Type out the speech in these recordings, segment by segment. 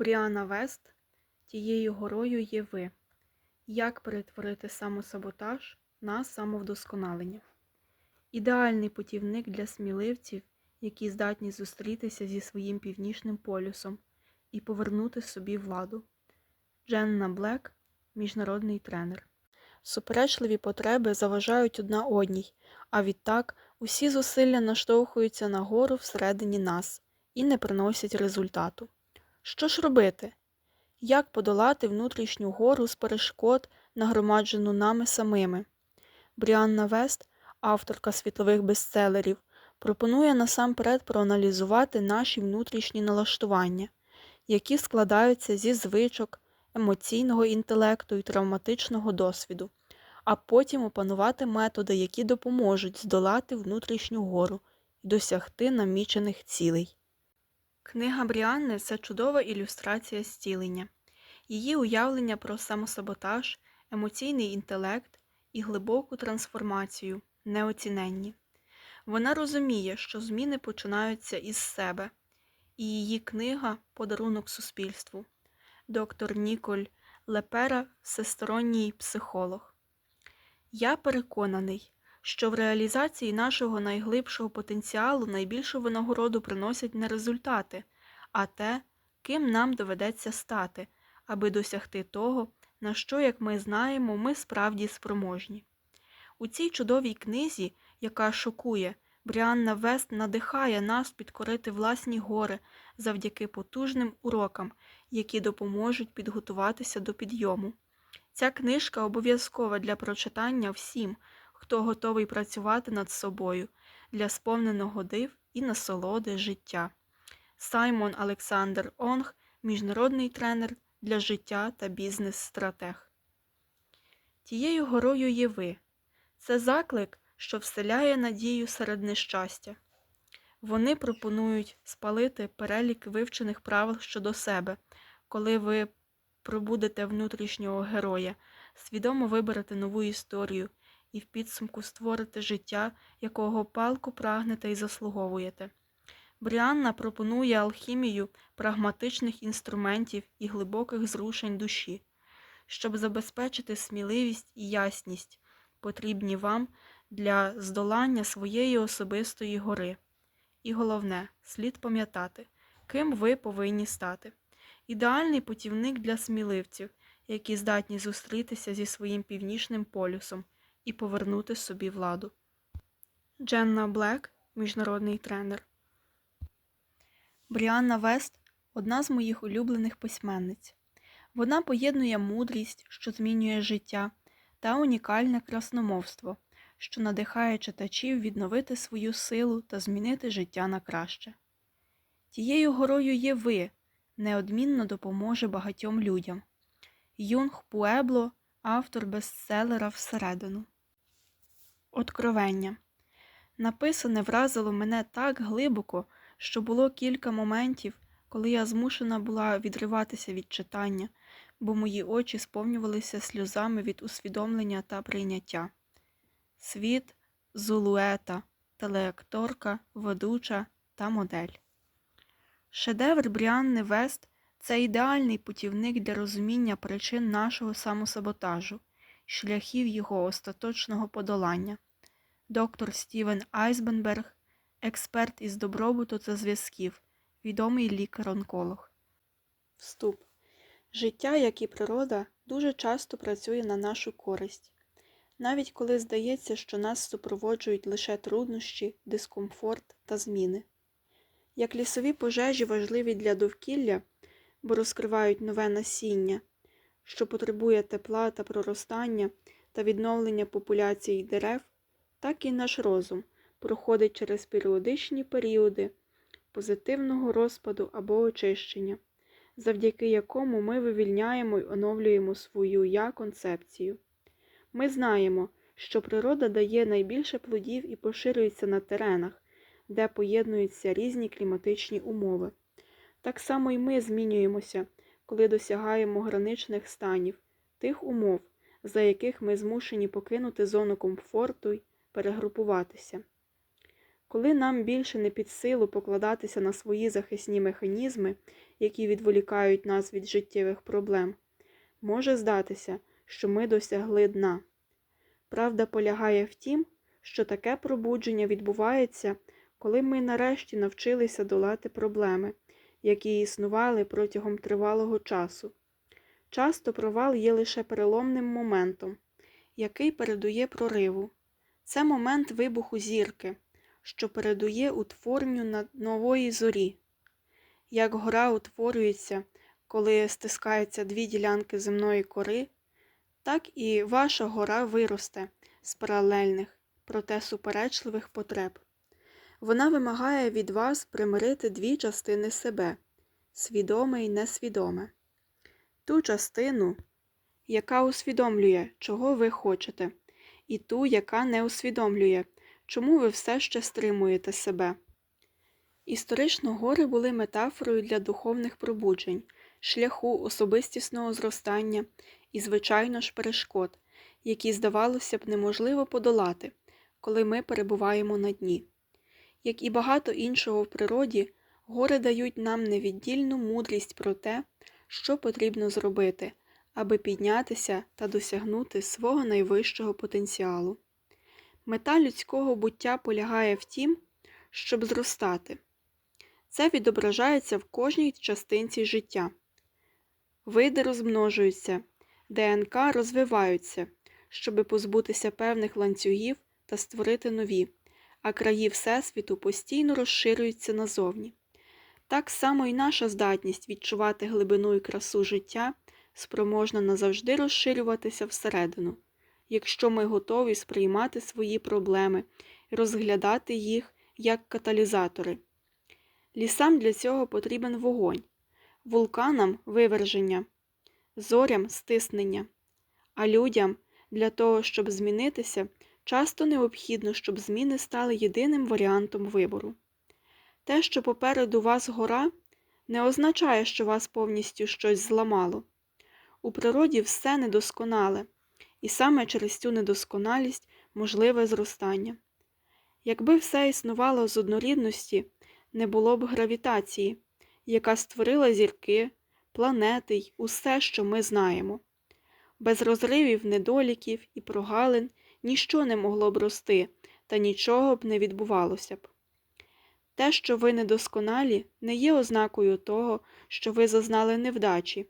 Бріана Вест Тією горою є ви. Як перетворити самосаботаж на самовдосконалення? Ідеальний путівник для сміливців, які здатні зустрітися зі своїм північним полюсом і повернути собі владу. Дженна Блек, міжнародний тренер. Суперечливі потреби заважають одна одній, а відтак усі зусилля наштовхуються нагору всередині нас і не приносять результату. Що ж робити? Як подолати внутрішню гору з перешкод, нагромаджену нами самими? Бріанна Вест, авторка світлових бестселерів, пропонує насамперед проаналізувати наші внутрішні налаштування, які складаються зі звичок, емоційного інтелекту і травматичного досвіду, а потім опанувати методи, які допоможуть здолати внутрішню гору і досягти намічених цілей. Книга Бріанни це чудова ілюстрація зцілення. Її уявлення про самосаботаж, емоційний інтелект і глибоку трансформацію неоціненні. Вона розуміє, що зміни починаються із себе, і її книга подарунок суспільству. Доктор Ніколь Лепера, всесторонній психолог. Я переконаний, що в реалізації нашого найглибшого потенціалу найбільшу винагороду приносять не результати, а те, ким нам доведеться стати, аби досягти того, на що, як ми знаємо, ми справді спроможні. У цій чудовій книзі, яка шокує, Бріанна Вест надихає нас підкорити власні гори завдяки потужним урокам, які допоможуть підготуватися до підйому. Ця книжка обов'язкова для прочитання всім, хто готовий працювати над собою для сповненого див і насолоди життя. Саймон Олександр Онг, міжнародний тренер для життя та бізнес-стратег. Тією горою є ви. Це заклик, що вселяє надію серед нещастя. Вони пропонують спалити перелік вивчених правил щодо себе, коли ви пробудете внутрішнього героя, свідомо виберете нову історію і в підсумку створите життя, якого палку прагнете і заслуговуєте. Бріанна пропонує алхімію прагматичних інструментів і глибоких зрушень душі, щоб забезпечити сміливість і ясність, потрібні вам для здолання своєї особистої гори. І головне, слід пам'ятати, ким ви повинні стати. Ідеальний путівник для сміливців, які здатні зустрітися зі своїм північним полюсом і повернути собі владу. Дженна Блек, міжнародний тренер. Бріанна Вест одна з моїх улюблених письменниць. Вона поєднує мудрість, що змінює життя, та унікальне красномовство, що надихає читачів відновити свою силу та змінити життя на краще. Тією горою є ви, неодмінно допоможе багатьом людям. Юнг Пуебло, автор бестселера Всередину. Откровення. Написане вразило мене так глибоко, що було кілька моментів, коли я змушена була відриватися від читання, бо мої очі сповнювалися сльозами від усвідомлення та прийняття. Світ Зулуета, телеакторка, ведуча та модель. Шедевр Бріанни Вест це ідеальний путівник для розуміння причин нашого самосаботажу, шляхів його остаточного подолання. Доктор Стівен Айсбенберг, експерт із добробуту та зв'язків, відомий лікар-онколог. Вступ. Життя, як і природа, дуже часто працює на нашу користь. Навіть коли здається, що нас супроводжують лише труднощі, дискомфорт та зміни. Як лісові пожежі важливі для довкілля, бо розкривають нове насіння, що потребує тепла та проростання та відновлення популяцій дерев, так і наш розум проходить через періодичні періоди позитивного розпаду або очищення, завдяки якому ми вивільняємо й оновлюємо свою я-концепцію. Ми знаємо, що природа дає найбільше плодів і поширюється на теренах, де поєднуються різні кліматичні умови. Так само й ми змінюємося, коли досягаємо граничних станів, тих умов, за яких ми змушені покинути зону комфорту й перегрупуватися. Коли нам більше не під силу покладатися на свої захисні механізми, які відволікають нас від життєвих проблем, може здатися, що ми досягли дна. Правда полягає в тім, що таке пробудження відбувається, коли ми нарешті навчилися долати проблеми, які існували протягом тривалого часу. Часто провал є лише переломним моментом, який передує прориву. Це момент вибуху зірки, що передує утворенню нової зорі. Як гора утворюється, коли стискаються дві ділянки земної кори, так і ваша гора виросте з паралельних, проте суперечливих потреб. Вона вимагає від вас примирити дві частини себе свідоме і несвідоме. Ту частину, яка усвідомлює, чого ви хочете, і ту, яка не усвідомлює, чому ви все ще стримуєте себе. Історично гори були метафорою для духовних пробуджень, шляху особистісного зростання і, звичайно ж, перешкод, які, здавалося б, неможливо подолати, коли ми перебуваємо на дні. Як і багато іншого в природі, гори дають нам невіддільну мудрість про те, що потрібно зробити, аби піднятися та досягнути свого найвищого потенціалу. Мета людського буття полягає в тім, щоб зростати. Це відображається в кожній частинці життя. Види розмножуються, ДНК розвиваються, щоби позбутися певних ланцюгів та створити нові, а краї Всесвіту постійно розширюються назовні. Так само і наша здатність відчувати глибину і красу життя спроможна назавжди розширюватися всередину, якщо ми готові сприймати свої проблеми і розглядати їх як каталізатори. Лісам для цього потрібен вогонь, вулканам виверження, зорям стиснення, а людям для того, щоб змінитися, часто необхідно, щоб зміни стали єдиним варіантом вибору. Те, що попереду вас гора, не означає, що вас повністю щось зламало. У природі все недосконале, і саме через цю недосконалість можливе зростання. Якби все існувало з однорідності, не було б гравітації, яка створила зірки, планети й усе, що ми знаємо. Без розривів, недоліків і прогалин ніщо не могло б рости, та нічого б не відбувалося б. Те, що ви недосконалі, не є ознакою того, що ви зазнали невдачі,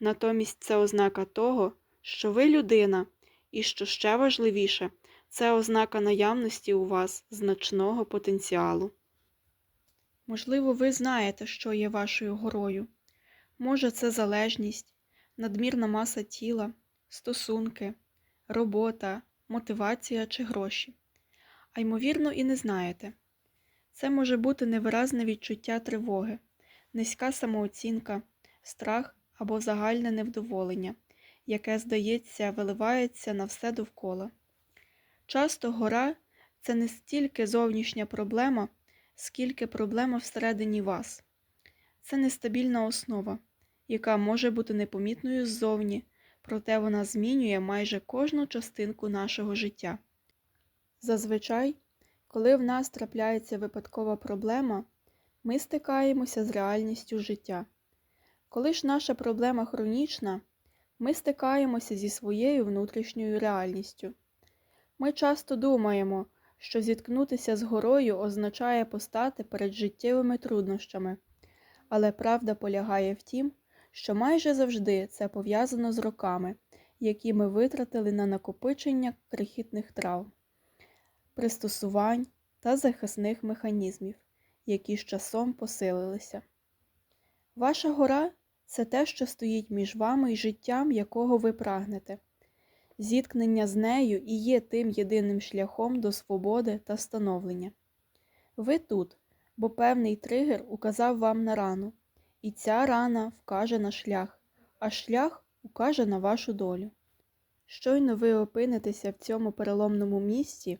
натомість це ознака того, що ви людина, і що ще важливіше, це ознака наявності у вас значного потенціалу. Можливо, ви знаєте, що є вашою горою. Може, це залежність, надмірна маса тіла, стосунки, робота, мотивація чи гроші. А ймовірно, і не знаєте. Це може бути невиразне відчуття тривоги, низька самооцінка, страх або загальне невдоволення, яке, здається, виливається на все довкола. Часто гора це не стільки зовнішня проблема, скільки проблема всередині вас. Це нестабільна основа, яка може бути непомітною ззовні, проте вона змінює майже кожну частинку нашого життя. Зазвичай, коли в нас трапляється випадкова проблема, ми стикаємося з реальністю життя. Коли ж наша проблема хронічна, ми стикаємося зі своєю внутрішньою реальністю. Ми часто думаємо, що зіткнутися з горою означає постати перед життєвими труднощами, але правда полягає в тім, що майже завжди це пов'язано з роками, які ми витратили на накопичення крихітних травм, пристосувань та захисних механізмів, які з часом посилилися. Ваша гора це те, що стоїть між вами і життям, якого ви прагнете. Зіткнення з нею і є тим єдиним шляхом до свободи та становлення. Ви тут, бо певний тригер указав вам на рану, і ця рана вкаже на шлях, а шлях укаже на вашу долю. Щойно ви опинитеся в цьому переломному місці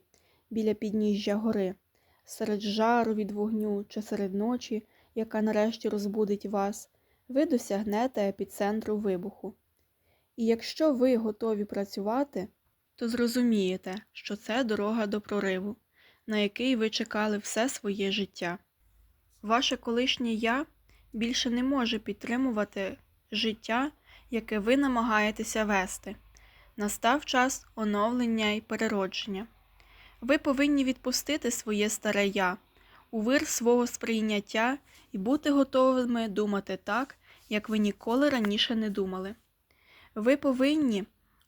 біля підніжжя гори, серед жару від вогню чи серед ночі, яка нарешті розбудить вас, ви досягнете епіцентру вибуху. І якщо ви готові працювати, то зрозумієте, що це дорога до прориву, на який ви чекали все своє життя. Ваше колишнє я більше не може підтримувати життя, яке ви намагаєтеся вести. Настав час оновлення і переродження. Ви повинні відпустити своє старе я, у вир свого сприйняття і бути готовими думати так, як ви ніколи раніше не думали. Ви повинні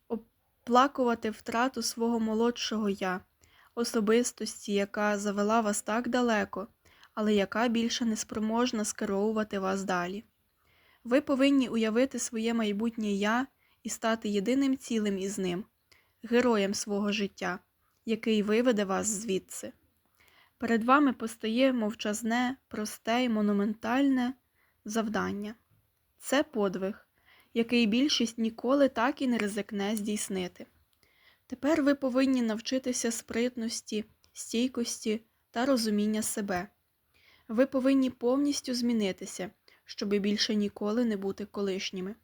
оплакувати втрату свого молодшого я, особистості, яка завела вас так далеко, але яка більше не спроможна скеровувати вас далі. Ви повинні уявити своє майбутнє я і стати єдиним цілим із ним, героєм свого життя, який виведе вас звідси. Перед вами постає мовчазне, просте й монументальне завдання. Це подвиг, який більшість ніколи так і не ризикне здійснити. Тепер ви повинні навчитися спритності, стійкості та розуміння себе. Ви повинні повністю змінитися, щоби більше ніколи не бути колишніми.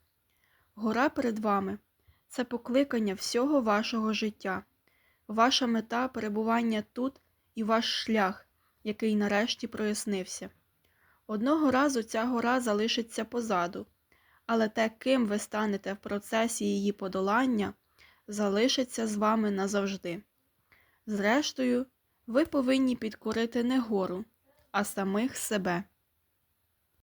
Гора перед вами це покликання всього вашого життя, ваша мета перебування тут і ваш шлях, який нарешті прояснився. Одного разу ця гора залишиться позаду, але те, ким ви станете в процесі її подолання, залишиться з вами назавжди. Зрештою, ви повинні підкорити не гору, а самих себе.